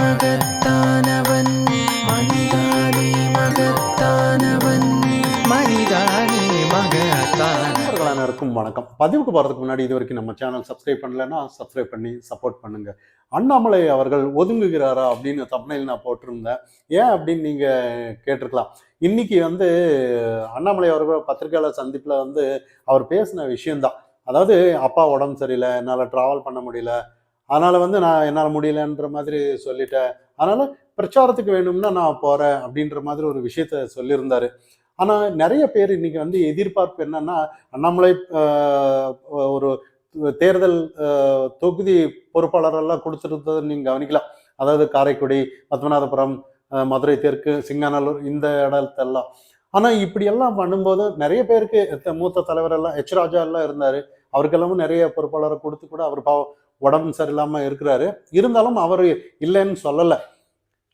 மகத்தானவன் மகத்தானவன். அனைவருக்கும் வணக்கம். பதிவுக்கு போகிறதுக்கு முன்னாடி இது வரைக்கும் நம்ம சேனல் சப்ஸ்கிரைப் பண்ணலன்னா சப்ஸ்கிரைப் பண்ணி சப்போர்ட் பண்ணுங்க. அண்ணாமலை அவர்கள் ஒதுங்குகிறாரா அப்படின்னு தப்னையில் நான் போட்டிருந்தேன். ஏன் அப்படின்னு நீங்கள் கேட்டிருக்கலாம். இன்னைக்கு வந்து அண்ணாமலை அவர்கள் பத்திரிகையாளர் சந்திப்பில் வந்து அவர் பேசின விஷயம்தான். அதாவது அப்பா உடம்பு சரியில்லை என்னால் ட்ராவல் பண்ண முடியல அதனால் வந்து நான் என்னால் முடியலன்ற மாதிரி சொல்லிட்டேன். அதனால் பிரச்சாரத்துக்கு வேணும்னா நான் போகிறேன் அப்படின்ற மாதிரி ஒரு விஷயத்த சொல்லியிருந்தாரு. ஆனால் நிறைய பேர் இன்னைக்கு வந்து எதிர்பார்ப்பு என்னன்னா அண்ணாமலை ஒரு தேர்தல் தொகுதி பொறுப்பாளரெல்லாம் கொடுத்துருந்ததை நீங்கள் கவனிக்கலாம் அதாவது காரைக்குடி பத்மநாதபுரம் மதுரை தெற்கு சிங்காநல்லூர் இந்த இடத்தெல்லாம். ஆனால் இப்படியெல்லாம் பண்ணும்போது நிறைய பேருக்கு மூத்த தலைவர் எல்லாம் எச் ராஜா எல்லாம் இருந்தார். அவருக்கெல்லாமும் நிறைய பொறுப்பாளரை கொடுத்து கூட அவர் பாவம் உடம்பு சரியில்லாமல் இருக்கிறாரு. இருந்தாலும் அவர் இல்லைன்னு சொல்லலை.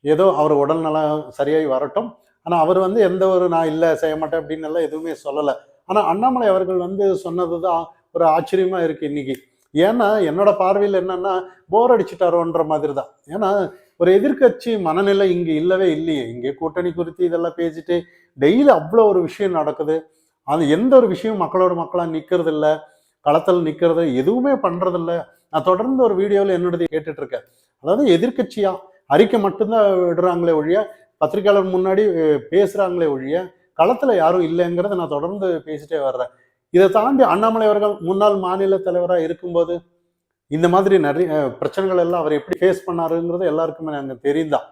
ஏதோ அவர் உடல்நலம் சரியாகி வரட்டும். ஆனால் அவர் வந்து எந்த ஒரு நான் இல்லை செய்ய மாட்டேன் அப்படின்னு எல்லாம் எதுவுமே சொல்லலை. ஆனால் அண்ணாமலை அவர்கள் வந்து சொன்னது தான் ஒரு ஆச்சரியமாக இருக்குது இன்னைக்கு. ஏன்னா என்னோட பார்வையில் என்னன்னா போர் அடிச்சுட்டாரோன்ற மாதிரி தான் ஏன்னா ஒரு எதிர்க்கட்சி மனநிலை இங்கே இல்லவே இல்லையே. இங்கே கூட்டணி குறித்து இதெல்லாம் பேசிட்டு டெய்லி அவ்வளோ ஒரு விஷயம் நடக்குது. அது எந்த ஒரு விஷயம் மக்களோட மக்களாக நிற்கிறது இல்லை களத்தில் நிற்கிறது எதுவுமே பண்ணுறதில்ல நான் தொடர்ந்து ஒரு வீடியோவில் என்னோடது கேட்டுட்டு இருக்கேன் அதாவது எதிர்கட்சியா அறிக்கை மட்டும்தான் விடுறாங்களே ஒழிய பத்திரிகையாளர் முன்னாடி பேசுகிறாங்களே பேசுறாங்களே ஒழிய களத்துல யாரும் இல்லைங்கிறத நான் தொடர்ந்து பேசிட்டே வர்றேன். இதை தாண்டி அண்ணாமலை அவர்கள் முன்னாள் மாநில தலைவராக இருக்கும்போது இந்த மாதிரி நிறைய பிரச்சனைகள் எல்லாம் அவர் எப்படி ஃபேஸ் பண்ணாருங்கிறது எல்லாருக்குமே நாங்கள் தெரியும்தான்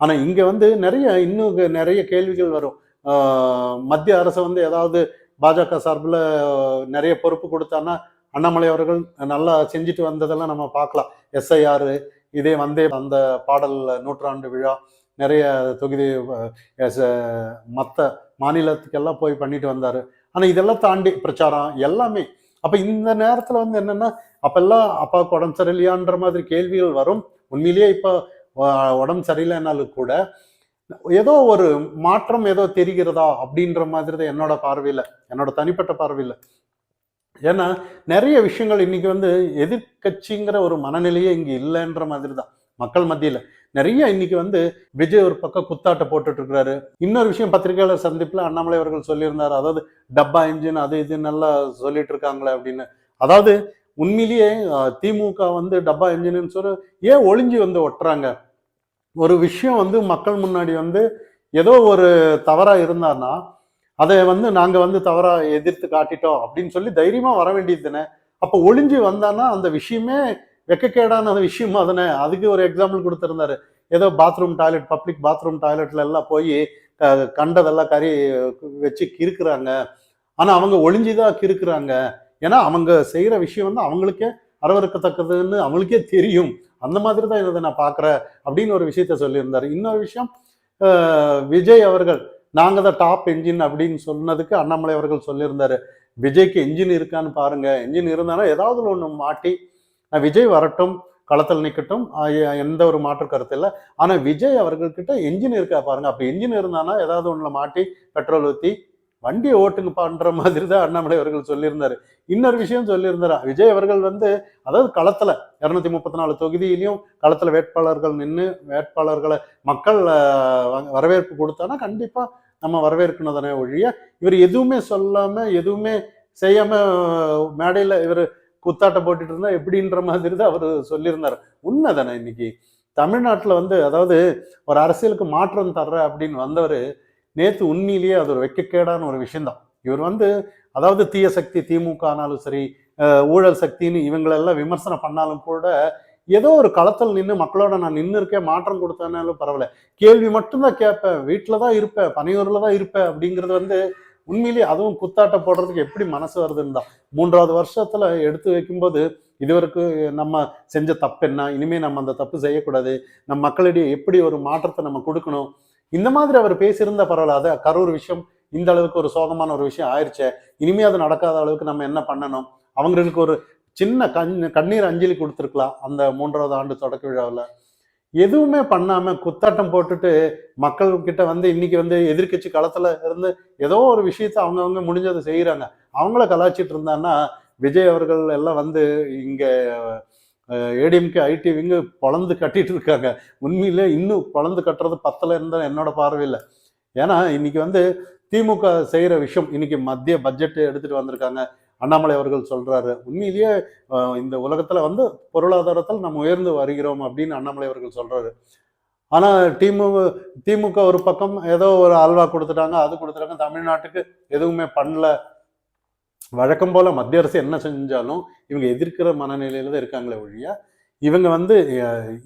ஆனால் இங்கே வந்து நிறைய இன்னும் நிறைய கேள்விகள் வரும். மத்திய அரசு வந்து ஏதாவது பாஜக சார்பில் நிறைய பொறுப்பு கொடுத்தான்னா அண்ணாமலை அவர்கள் நல்லா செஞ்சுட்டு வந்ததெல்லாம் நம்ம பார்க்கலாம். எஸ்ஐஆர் இதே வந்தே அந்த பாடல் நூற்றாண்டு விழா நிறைய தொகுதி மற்ற மாநிலத்துக்கெல்லாம் போய் பண்ணிட்டு வந்தார். ஆனால் இதெல்லாம் தாண்டி பிரச்சாரம் எல்லாமே. அப்போ இந்த நேரத்தில் வந்து என்னென்னா அப்பெல்லாம் அப்பாவுக்கு உடம்பு சரியில்லையான்ற மாதிரி கேள்விகள் வரும். உண்மையிலேயே இப்போ உடம்பு சரியில்லைனாலும் கூட ஏதோ ஒரு மாற்றம் ஏதோ தெரிகிறதா அப்படின்ற மாதிரி தான் என்னோட பார்வையில் என்னோட தனிப்பட்ட பார்வையில். ஏன்னா நிறைய விஷயங்கள் இன்னைக்கு வந்து எதிர்க்கட்சிங்கிற ஒரு மனநிலையே இங்கே இல்லைன்ற மாதிரி தான் மக்கள் மத்தியில். நிறைய இன்னைக்கு வந்து விஜய் ஒரு பக்கம் குத்தாட்ட போட்டுட்டு இருக்கிறாரு இன்னொரு விஷயம் பத்திரிகையாளர் சந்திப்பில் அண்ணாமலை அவர்கள் சொல்லியிருந்தார். அதாவது டப்பா இன்ஜின் அது இது நல்லா சொல்லிட்டு இருக்காங்களே அப்படின்னு. அதாவது உண்மையிலேயே திமுக வந்து டப்பா இன்ஜின்னு சொல்லி ஏன் ஒளிஞ்சு வந்து ஒட்டுறாங்க? ஒரு விஷயம் வந்து மக்கள் முன்னாடி வந்து ஏதோ ஒரு தவறாக இருந்தான்னா அதை வந்து நாங்கள் வந்து தவறாக எதிர்த்து காட்டிட்டோம் அப்படின்னு சொல்லி தைரியமாக வர வேண்டியது தானே? அப்போ ஒளிஞ்சு வந்தான்னா அந்த விஷயமே வெக்கக்கேடான விஷயமா தானே? அதுக்கு ஒரு எக்ஸாம்பிள் கொடுத்துருந்தாரு. ஏதோ பாத்ரூம் டாய்லெட் பப்ளிக் பாத்ரூம் டாய்லெட்ல எல்லாம் போய் க- கண்டதெல்லாம் கறி வச்சு கிறுக்குறாங்க. ஆனால் அவங்க ஒளிஞ்சுதான் கிறுக்குறாங்க. ஏன்னா அவங்க செய்கிற விஷயம் வந்து அவங்களுக்கே அறவறுக்கத்தக்கதுன்னு அவங்களுக்கே தெரியும். அந்த மாதிரி தான் இதை நான் பார்க்குறேன் அப்படின்னு ஒரு விஷயத்த சொல்லியிருந்தார். இன்னொரு விஷயம் விஜய் அவர்கள் நாங்கள் தான் டாப் என்ஜின் அப்படின்னு சொன்னதுக்கு அண்ணாமலை அவர்கள் சொல்லியிருந்தாரு. விஜய்க்கு என்ஜின் இருக்கான்னு பாருங்க. என்ஜின் இருந்தானா ஏதாவது ஒன்று மாட்டி விஜய் வரட்டும் களத்தில் நிற்கட்டும் எந்த ஒரு மாற்று கருத்து இல்லை. ஆனால் விஜய் அவர்கள்கிட்ட என்ஜின் இருக்கா பாருங்க. அப்போ என்ஜின் இருந்தானா ஏதாவது ஒன்றில் மாட்டி பெட்ரோல் ஊற்றி வண்டியை ஓட்டுங்கப்பான்ற மாதிரி தான் அண்ணாமலை அவர்கள் சொல்லியிருந்தாரு. இன்னொரு விஷயம் சொல்லியிருந்தாரு. விஜய் அவர்கள் வந்து அதாவது களத்துல இரநூத்தி முப்பத்தி நாலு தொகுதியிலையும் களத்துல வேட்பாளர்கள் நின்று வேட்பாளர்களை மக்கள் வரவேற்பு கொடுத்தானா கண்டிப்பா நம்ம வரவேற்கணும் தானே ஒழிய இவர் எதுவுமே சொல்லாம எதுவுமே செய்யாம மேடையில் மேடையில இவர் குத்தாட்டம் போட்டுட்டு இருந்தா எப்படின்ற மாதிரி தான் அவர் சொல்லியிருந்தார். உண்மை தானே இன்னைக்கு? தமிழ்நாட்டில் வந்து அதாவது ஒரு அரசியலுக்கு மாற்றம் தர்ற அப்படின்னு வந்தவர் நேற்று உண்மையிலேயே அது ஒரு வெக்கக்கேடான ஒரு விஷயம்தான். இவர் வந்து அதாவது தீய சக்தி திமுக ஆனாலும் சரி ஊழல் சக்தின்னு இவங்களெல்லாம் விமர்சனம் பண்ணாலும் கூட ஏதோ ஒரு களத்தில் நின்று மக்களோட நான் நின்று இருக்கேன் மாற்றம் கொடுத்தனாலும் பரவாயில்ல. கேள்வி மட்டும்தான் கேட்பேன். வீட்டில் தான் இருப்பேன் பனையூரில் தான் இருப்பேன் அப்படிங்கிறது வந்து உண்மையிலேயே அதுவும் குத்தாட்ட போடுறதுக்கு எப்படி மனசு வருதுன்னு தான். மூன்றாவது வருஷத்தில் எடுத்து வைக்கும்போது இதுவரைக்கும் நம்ம செஞ்ச தப்பு என்ன? இனிமேல் நம்ம அந்த தப்பு செய்யக்கூடாது. நம்ம மக்களிடையே எப்படி ஒரு மாற்றத்தை நம்ம கொடுக்கணும்? இந்த மாதிரி அவர் பேசியிருந்தா பரவாயில்ல அது கரூர் விஷயம் இந்த அளவுக்கு ஒரு சோகமான ஒரு விஷயம் ஆயிடுச்சே இனிமே அது நடக்காத அளவுக்கு நம்ம என்ன பண்ணணும்? அவங்களுக்கு ஒரு சின்ன கண் கண்ணீர் அஞ்சலி கொடுத்துருக்கலாம் அந்த மூன்றாவது ஆண்டு தொடக்க விழாவில். எதுவுமே பண்ணாம குத்தாட்டம் போட்டுட்டு மக்கள் கிட்ட வந்து இன்னைக்கு வந்து எதிர்க்கட்சி களத்துல இருந்து ஏதோ ஒரு விஷயத்த அவங்கவுங்க முடிஞ்சதை செய்யறாங்க அவங்கள கலாச்சிட்டு இருந்தான்னா விஜய் அவர்கள் எல்லாம் வந்து இங்க ஏடிஎம்கே ஐடி விங்கு பழந்து கட்டிட்டு இருக்காங்க. உண்மையிலே இன்னும் பழந்து கட்டுறது பத்தலை இருந்தால் என்னோட பார்வையில் ஏன்னா இன்னைக்கு வந்து திமுக செய்கிற விஷயம் இன்னைக்கு மத்திய பட்ஜெட் எடுத்துகிட்டு வந்திருக்காங்க. அண்ணாமலை அவர்கள் சொல்கிறாரு உண்மையிலேயே இந்த உலகத்தில் வந்து பொருளாதாரத்தில் நம்ம உயர்ந்து வருகிறோம் அப்படின்னு அண்ணாமலை அவர்கள் சொல்கிறாரு ஆனால் திமுக திமுக ஒரு பக்கம் ஏதோ ஒரு அல்வா கொடுத்துட்டாங்க அது கொடுத்துட்டாங்க. தமிழ்நாட்டுக்கு எதுவுமே பண்ணல. வழக்கம் போல மத்திய அரசு என்ன செஞ்சாலும் இவங்க எதிர்க்கிற மனநிலையில தான் இருக்காங்களே ஒழிய இவங்க வந்து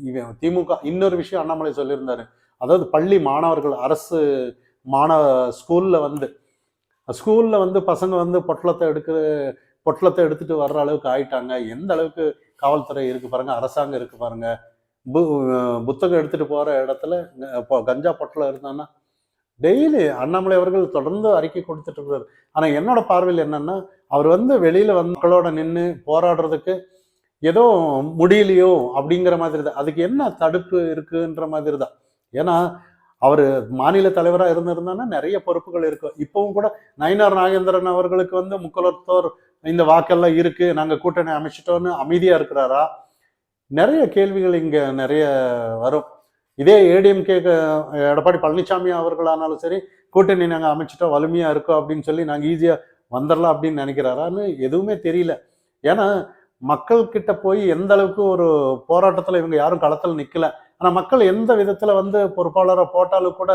இவன் திமுக இன்னொரு விஷயம் அண்ணாமலை சொல்லியிருந்தாரு. அதாவது பள்ளி மாணவர்கள் அரசு மாணவ ஸ்கூல்ல வந்து ஸ்கூல்ல வந்து பசங்க வந்து பொட்டலத்தை எடுக்கிற பொட்டலத்தை எடுத்துட்டு வர்ற அளவுக்கு ஆயிட்டாங்க. எந்த அளவுக்கு காவல்துறை இருக்கு பாருங்க அரசாங்கம் இருக்கு பாருங்க. பு- புத்தகம் எடுத்துட்டு போற இடத்துல இப்போ கஞ்சா பொட்டலம் இருந்தான்னா டெய்லி அண்ணாமலை அவர்கள் தொடர்ந்து அறிக்கை கொடுத்துட்டு இருக்கிறார் ஆனால் என்னோட பார்வையில் என்னன்னா அவர் வந்து வெளியில் வந்து மக்களோட நின்று போராடுறதுக்கு ஏதோ முடியலையோ அப்படிங்கிற மாதிரி தான் அதுக்கு என்ன தடுப்பு இருக்குன்ற மாதிரி தான் ஏன்னா அவர் மாநில தலைவராக இருந்திருந்தான்னா நிறைய பொறுப்புகள் இருக்கும் இப்பவும் கூட நயினார் நாகேந்திரன் அவர்களுக்கு வந்து முக்கலத்தோர் இந்த வாக்கெல்லாம் இருக்கு நாங்கள் கூட்டணி அமைச்சிட்டோன்னு அமைதியாக இருக்கிறாரா? நிறைய கேள்விகள் இங்கே நிறைய வரும். இதே ஏடிஎம்கே எடப்பாடி பழனிசாமி அவர்களானாலும் சரி கூட்டணி நாங்கள் அமைச்சிட்டோம் வலிமையாக இருக்கோம் அப்படின்னு சொல்லி நாங்கள் ஈஸியாக வந்துடலாம் அப்படின்னு நினைக்கிறாரான்னு எதுவுமே தெரியல. ஏன்னா மக்கள் கிட்ட போய் எந்த அளவுக்கு ஒரு போராட்டத்தில் இவங்க யாரும் களத்தில் நிற்கல ஆனால் மக்கள் எந்த விதத்தில் வந்து பொறுப்பாளரை போட்டாலும் கூட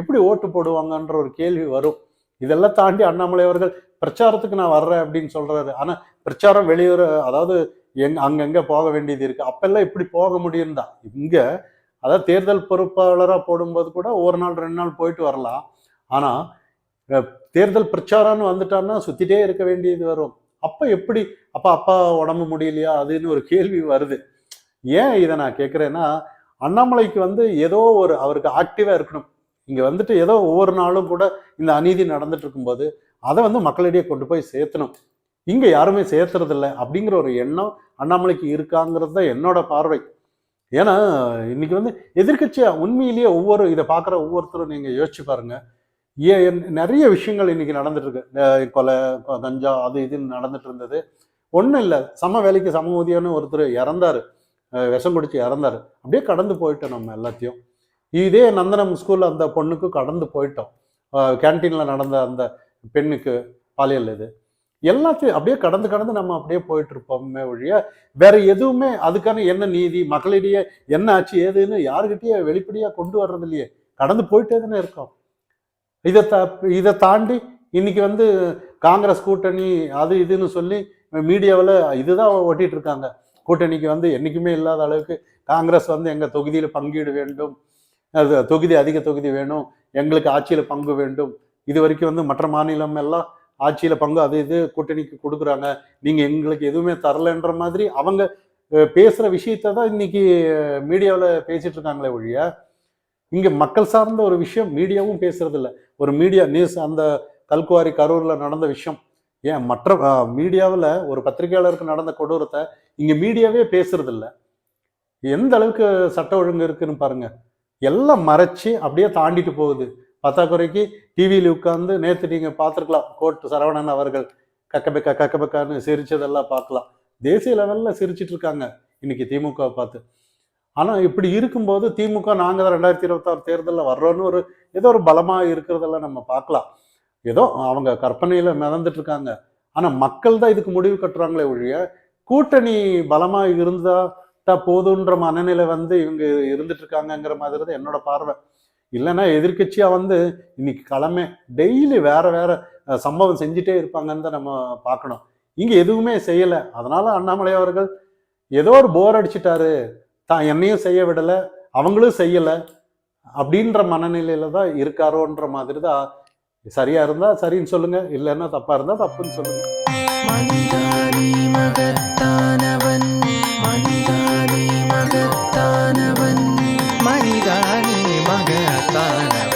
எப்படி ஓட்டு போடுவாங்கன்ற ஒரு கேள்வி வரும். இதெல்லாம் தாண்டி அண்ணாமலை அவர்கள் பிரச்சாரத்துக்கு நான் வர்றேன் அப்படின்னு சொல்றாரு. ஆனால் பிரச்சாரம் வெளியூர் அதாவது எங் அங்கங்கே போக வேண்டியது இருக்கு. அப்பெல்லாம் இப்படி போக முடியும் தான் அதாவது தேர்தல் பொறுப்பாளராக போடும்போது கூட ஒரு நாள் ரெண்டு நாள் போயிட்டு வரலாம். ஆனால் தேர்தல் பிரச்சாரம்னு வந்துட்டான்னா சுற்றிட்டே இருக்க வேண்டியது வரும். அப்போ எப்படி? அப்பா அப்பா உடம்பு முடியலையா? அதுன்னு ஒரு கேள்வி வருது. ஏன் இதை நான் கேட்குறேன்னா அண்ணாமலைக்கு வந்து ஏதோ ஒரு அவருக்கு ஆக்டிவாக இருக்கணும். இங்கே வந்துட்டு ஏதோ ஒவ்வொரு நாளும் கூட இந்த அநீதி நடந்துட்டு இருக்கும்போது அதை வந்து மக்களிடையே கொண்டு போய் சேர்த்தணும். இங்கே யாருமே சேர்த்துறதில்ல அப்படிங்கிற ஒரு எண்ணம் அண்ணாமலைக்கு இருக்காங்கிறது தான் என்னோட பார்வை. ஏன்னா இன்னைக்கு வந்து எதிர்கட்சியாக உண்மையிலேயே ஒவ்வொரு இதை பார்க்குற ஒவ்வொருத்தரும் நீங்கள் யோசிச்சு பாருங்க. ஏ நிறைய விஷயங்கள் இன்னைக்கு நடந்துட்டு இருக்கு கொலை கஞ்சா அது இதுன்னு நடந்துட்டு இருந்தது ஒன்றும் இல்லை. சம வேலைக்கு சம ஊதியம்னு ஒருத்தர் இறந்தாரு. விஷம் குடிச்சு இறந்தாரு. அப்படியே கடந்து போயிட்டோம் நம்ம எல்லாத்தையும். இதே நந்தனம் ஸ்கூலில் அந்த பொண்ணுக்கு கடந்து போயிட்டோம். கேன்டீனில் நடந்த அந்த பெண்ணுக்கு பாலியல் இது. எல்லாத்தையும் அப்படியே கடந்து கடந்து நம்ம அப்படியே போயிட்டு இருப்போமே ஒழிய வேற எதுவுமே அதுக்கான என்ன நீதி மக்களிடையே என்ன ஆச்சு ஏதுன்னு யாருக்கிட்டயே வெளிப்படையா கொண்டு வர்றது இல்லையே கடந்து போயிட்டே தானே இருக்கோம். இதை த இதை தாண்டி இன்னைக்கு வந்து காங்கிரஸ் கூட்டணி அது இதுன்னு சொல்லி மீடியாவில் இதுதான் ஓட்டிட்டு இருக்காங்க. கூட்டணிக்கு வந்து என்றைக்குமே இல்லாத அளவுக்கு காங்கிரஸ் வந்து எங்கள் தொகுதியில் பங்கீடு வேண்டும். அது தொகுதி அதிக தொகுதி வேணும். எங்களுக்கு ஆட்சியில் பங்கு வேண்டும். இது வரைக்கும் வந்து மற்ற மாநிலம் எல்லாம் ஆட்சியில் பங்கு அது இது கூட்டணிக்கு கொடுக்குறாங்க. நீங்கள் எங்களுக்கு எதுவுமே தரலன்ற மாதிரி அவங்க பேசுகிற பேசுற விஷயத்தை தான் இன்னைக்கு மீடியாவில் பேசிட்டு இருக்காங்களே ஒழிய இங்க மக்கள் சார்ந்த ஒரு விஷயம் மீடியாவும் பேசுறதில்ல ஒரு மீடியா நியூஸ் அந்த கல்குவாரி கரூர்ல நடந்த விஷயம். ஏன் மற்ற மீடியாவில் ஒரு பத்திரிகையாளருக்கு நடந்த கொடூரத்தை இங்கே மீடியாவே பேசுறதில்ல எந்த அளவுக்கு சட்ட ஒழுங்கு இருக்குன்னு பாருங்க. எல்லாம் மறைச்சு அப்படியே தாண்டிட்டு போகுது. பத்தாக்குறைக்கு டிவியில் உட்கார்ந்து நேற்று நீங்க பார்த்துருக்கலாம் கோர்ட் சரவணன் அவர்கள் கக்கபெக்கா கக்கபெக்கான்னு சிரிச்சதெல்லாம் பார்க்கலாம். தேசிய லெவல்ல சிரிச்சிட்டு இருக்காங்க இன்னைக்கு திமுக பார்த்து. ஆனா இப்படி இருக்கும்போது திமுக நாங்க தான் ரெண்டாயிரத்தி இருபத்தாறு தேர்தலில் வர்றோன்னு ஒரு ஏதோ ஒரு பலமா இருக்கிறதெல்லாம் நம்ம பார்க்கலாம். ஏதோ அவங்க கற்பனையில மிதந்துட்டு இருக்காங்க ஆனா மக்கள் தான் இதுக்கு முடிவு கட்டுறாங்களே ஒழிய கூட்டணி பலமா இருந்தால் தான் போதுன்ற மனநிலை வந்து இவங்க இருந்துட்டு இருக்காங்கங்கிற மாதிரி தான் என்னோட பார்வை. இல்லைன்னா எதிர்க்கட்சியா வந்து இன்னைக்கு கிழமை டெய்லி வேற வேற சம்பவம் செஞ்சுட்டே இருப்பாங்கன்னு தான் நம்ம பார்க்கணும். இங்கே எதுவுமே செய்யல. அதனால அண்ணாமலை அவர்கள் ஏதோ ஒரு போர் அடிச்சிட்டாரு. தான் என்னையும் செய்ய விடலை. அவங்களும் செய்யல. அப்படின்ற மனநிலையில தான் இருக்காரோன்ற மாதிரி தான் சரியா இருந்தா சரின்னு சொல்லுங்க. இல்லைன்னா தப்பா இருந்தா தப்புன்னு சொல்லுங்க.